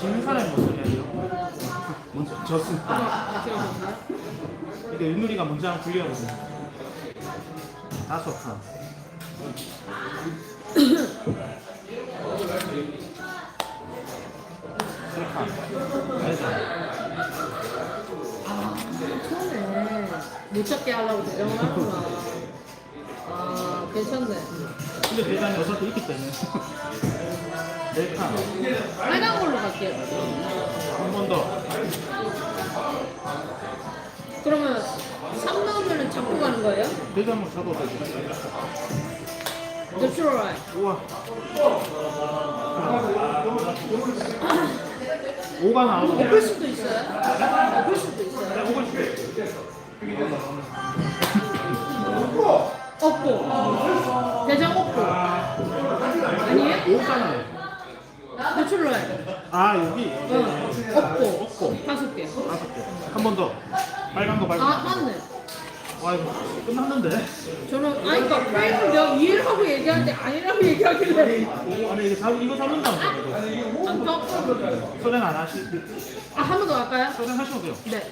지는 사람이 먼저 해야 돼요. 먼저. 아, 보세요. 이게 윷놀이가 먼저 하면 불리하거든요. 다섯 칸. 세 칸. 네 칸. 아, 처음에 못 찾게 하려고 대장을 하구나. 아, 괜찮네. 근데 대장이 여섯 개 있기 때문에. 네 칸. 빨간 걸로 갈게요. 한 번 더. 그러면 3 나오면 잡고 가는 거예요? 대장을 잡아도 되죠. 냅추럴 라인. 우와. 5가 나와도 엎을 수도 있어요? 엎을 수도 있어요? 오갈 수도 있어요. 엎고. 대장 엎고. 아니에요? 5잖아요. 냅추럴 라인. 아, 여기. 응. 엎고. 없고. 다섯 개. 다섯 개. 한 번 더. 빨간 거, 빨간 아, 거. 맞네. 와, 이거 끝났는데? 저는, 아니, 그니까, 프레임을 내가 이해를 하고 얘기하는데 아니라고 얘기하길래. 아니, 이거 잡, 이거 잡는다면서. 이거. 안 떴고. 서른 안 하시, 아, 한 번 더 할까요? 서른 하셔도 돼요. 네.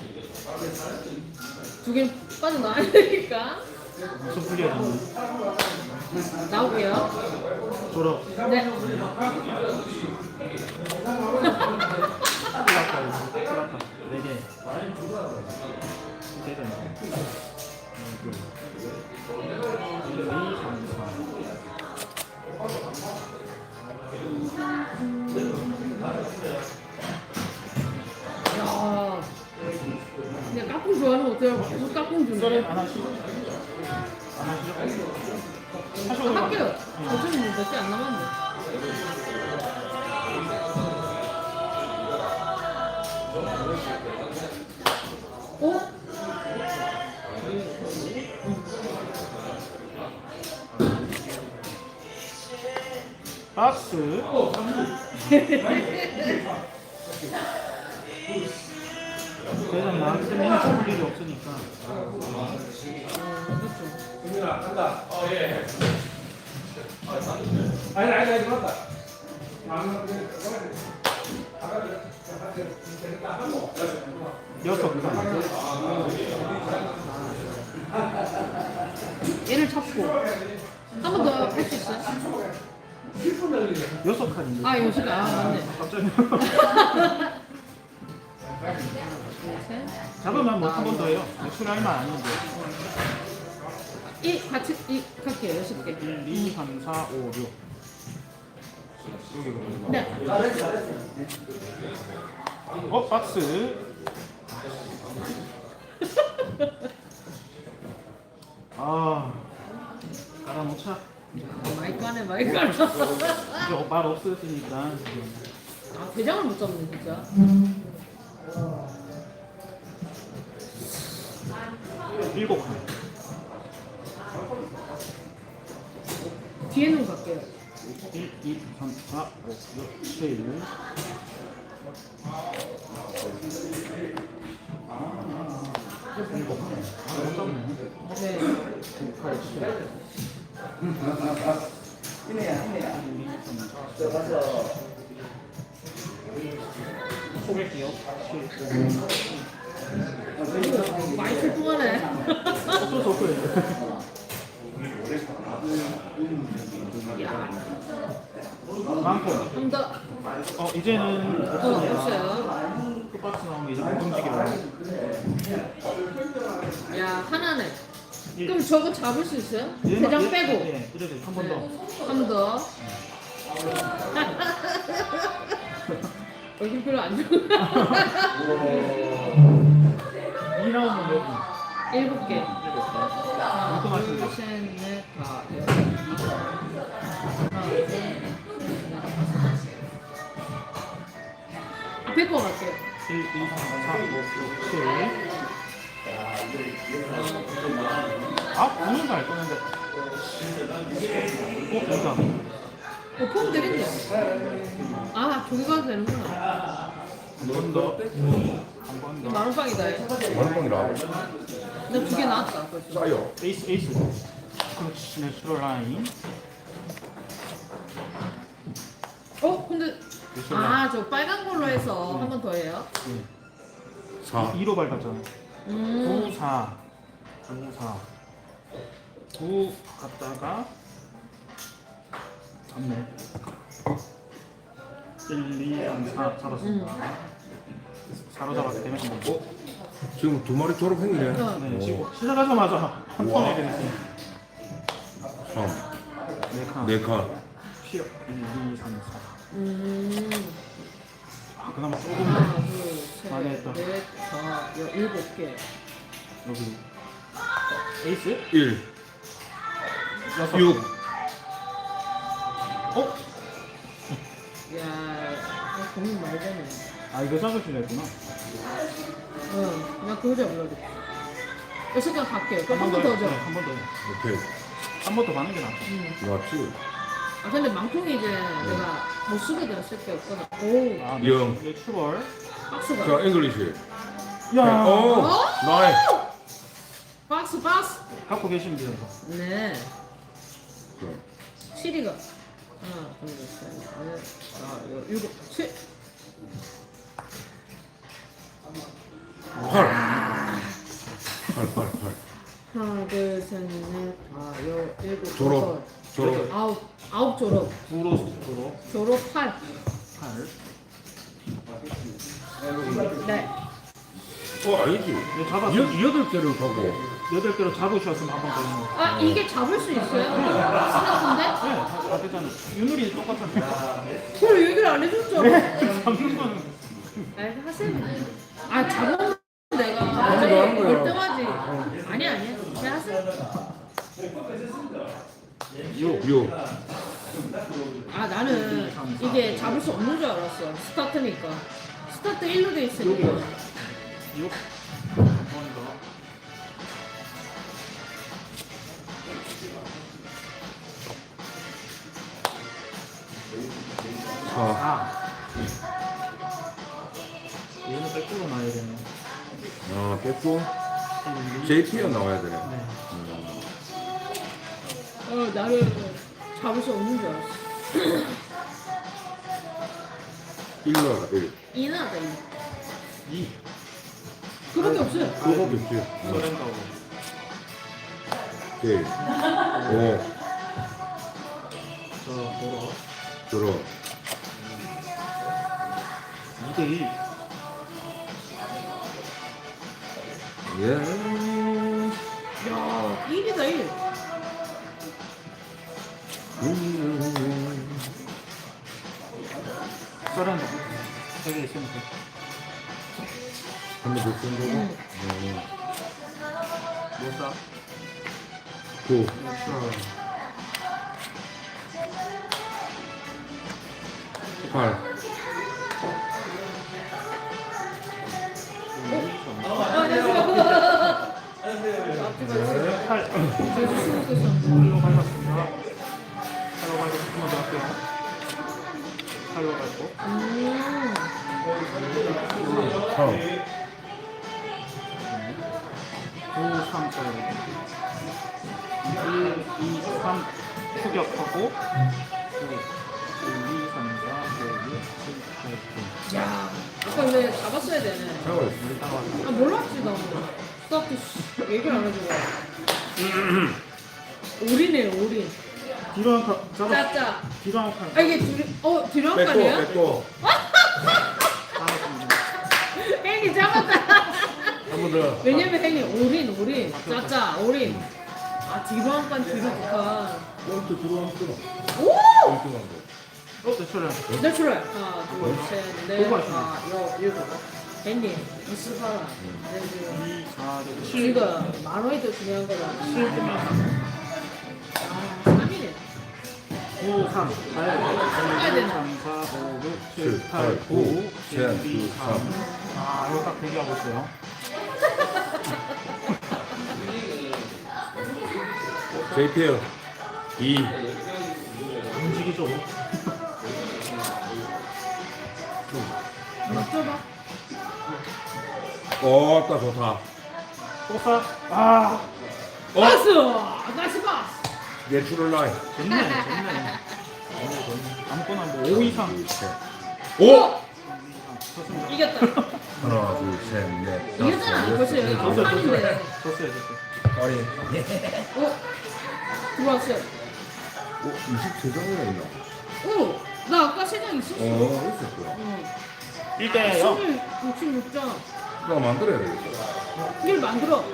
두개 빠져나와야 되니까. 무슨 불리하잖 나올게요. 졸업. 네. 끝났다, 이거. 끝났다. 네 개. 네 개. 이, 삼, 사. 야. 깍꿍 좋아하는 거 어때요? 계속 안 하시고? 안 하시죠? 하셔도 아, 할게요. 응. 어차피 몇개 안 남았는데. 오? 박스. 대장 나한테 때문에 죽을 일이 없으니까. 아니 아니 아니 맞다. 여섯 칸. 얘를 잡고. 한 번 더 할 수 있어요? 여섯 칸인데. 아, 여기가. 아, 맞네. 갑자기. 둘, 셋. 잡으면 뭐 한 번 더 해요. 출할만 아닌데. 이 같이, 이 갈게요. 여섯 개. 1, 2, 3, 4, 5, 6. 네. 어, 박스. 아, 깔아놓자. 마이크 안에 마이크 안에. 이제 말 없어졌으니까. 아, 대장을 못 잡네, 진짜. 일곱 칸. 뒤에는 갈게요. 1, 2, 3, 4, 5, 6, 7. 일곱 칸. 아, 못 잡네. 네. 9, 8, 7. 소개할게요. 7, 많이 출동하네. 어쩔 수 없어요. 많고. 좀 더. 어, 이제는 어. 끝박스 나오면 이제 못 움직이라고. 야, 하나네. 일. 그럼 저거 잡을 수 있어요? 얘만- 대장 얘- 빼고. 예, 이래도 한번 더. 한번 더. 얼굴 별로 안 좋아. 2라운드 여기. 일곱 개. 하나? 둘, 셋, 넷, 다, 여섯. 하나, 둘, 셋, 넷, 다섯. 앞에 거 갈게요. 1, 2, 3, 4, 5, 6, 7. 아, 보는 거알 거는데. 어, 된다. 어, 폼 되겠네. 아, 저기 가도 되는구나. 한번 더. 이거 더. 만 원빵이다. 얘. 만원빵이라 나두개 나왔다. 벌써. 싸요 에이스, 에이스. 그렇지, 내추럴 라인. 어, 근데 몇초 아, 저 빨간 걸로 해서 한 번 더 해요. 네. 4 2로 밟았잖아. 음. 9, 4. 9, 4. 9 갔다가 잡네. 1, 2, 3, 4 잡았습니다. 4로 잡았기 때문에 한 번. 어? 지금 두 마리 졸업했네 어. 네, 지금 시작하자마자 한 우와. 턴에 되냈어요. 3네 칸. 4칸 피어. 1, 2, 3, 4. 음. 아, 그나마 조금 하나, 둘, 많이 했다. 셋, 넷, 다, 여, 일곱 개. 여기 에이스 1 여섯. 6 어? 야, 이거 고민 많이 되네. 아 이거 줄 했구나. 그거 잡으려고. 여섯 개 갈게요. 그럼 한 번 더 줘. 한 번 더. 오케이 한 번 더 가는 게 낫다. 음. 맞지? 아, 근데 망통이 이제 내가 못 쓰게 되었을 게 없거든. 오, 아, 영. 네, 출발. 박스가. 자 잉글리시 야. 오 나이 박스, 박스. 갖고 계시면 돼요. 네. 7이가. 하나, 둘, 셋, 넷, 다, 여, 일곱, 칠. 8 8 8 8 하나, 둘, 셋, 넷, 다, 여, 일곱, 졸업 여덟, 졸업 아홉, 아홉 졸업. 구로 스로 졸업 8. 8. 네. 어 아니지 네, 잡았어. 여, 여덟 개를 가고 여덟 개로 잡으셨으면 한번 더. 있는 거. 아, 이게 잡을 수 있어요? 생각한데? 네, 다, 다 됐잖아. 윤우리 똑같은데. 그걸 얘기를 안 해줬죠? 잡는 거는 아, 하세요. 아, 잡으면 내가 먼저 하는 거야. 월등하지. 아니, 아니야. 그냥 하세요. 6 6 아, 나는 이게 잡을 수 없는 줄 알았어. 스타트니까. 스타트 1로 돼 있으니까. 6. 한번 더. 사 4. 얘는 백으로 나야 되네. 아 백종 JP가 나와야 되네 네. 어, 나를 잡을 수 없는 줄 알았어. 1 나가 1 2는 하다, 2. 2. 그밖에 없어요. 그거밖에 없지 서렌더. 오케이 5저 보러. 졸업 2대 2. 예 야, 1이다, 1. 음. 서렌더. 3개 있으면 돼. 한번 더쓴 거고 응. 못 사. 9 8 네, 8. 계속 쓰고 있어. 8로 밟았습니다. 8로 밟고 한번 더 할게요. 8로 밟고. 음. 3 9, 3, 4. 1, 2, 3. 추격하고. 1, 2, 3, 4, 5, 6, 7, 8, 9. 야, 아까 왜 잡았어야 되네. 아, 몰랐지, 나. 씨, 얘기를 안 해주고. 올이네, 올이. 뒤로 한 칸. 잡았어. 짜짜. 뒤로 한 칸. 아, 이게 둘이, 어, 뒤로 한 백도 칸이야? 백도 잡았습니다. 행이 잡았다. 한번 더 왜냐면 행이 올인, 올인. 짜짜, 올인. 아, 뒤로 한 칸, 뒤로 두 칸. 볼트 들어가면 끊어 오! 돼 어, 대출해. 내추럴. 하나, 둘, 셋, 넷. 다, 여, 일곱. 헨리, 이스파라. 네, 2, 4, 6, 7. 지금 만 원이 더 중요한 거다. 7 뜨면 아, 3이네. 9, 3, 8, 1, 2, 3, 4, 5, 6, 7, 8, 9, 7, 2, 3. 아, 이거 딱 대기하고 있어요. JPL 2 움직이죠. 어, 딱 좋다. 또 싸. 아, 바스! 나이스 바스! 내추럴 라인. 좋네, 좋네. 어, 좋네. 아무거나 뭐5 이상. 2, 3, 오! 이겼다. 하나, 둘, 셋, 넷, 다섯, 이겼잖아. 벌써 여기 졌어요, 판인데. 졌어요. 졌어요. 아니, 어? 들어왔어요. 어, 23장이나 있나? 어? 나 아까 세장 있었어. 어, 있었구나. 어. 1대 0. 66 장. 나 만들어야 되겠다. 이걸 만들어.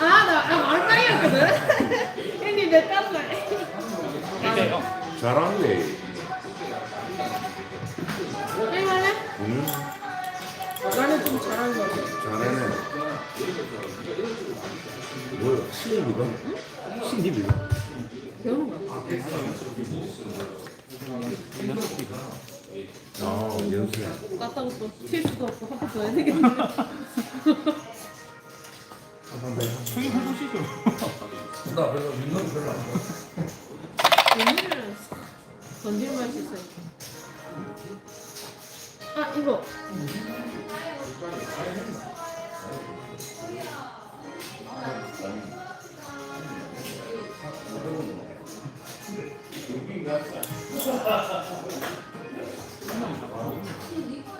아, 나, 나 말빨이었거든? 형님, 내. 1대 0. 잘하는데. 할만해? 응, 나는 좀 잘하는 거 같아. 잘하네. 뭐야, 신입이가? 신입이가? 배우는 거 같아. 아, 연습. 땄다고 또튈 수도 없고 한번더 해야 되겠네. 형님 해보시죠. 나 별로, 민건 별로 안 좋아. 오늘은 던질 맛이 있어요. 아, 이거.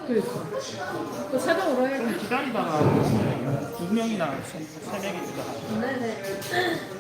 그러니까. 그 사정으로 해야 돼. 기다리다가 두 명이나 세, 세 명이 있다. 네네.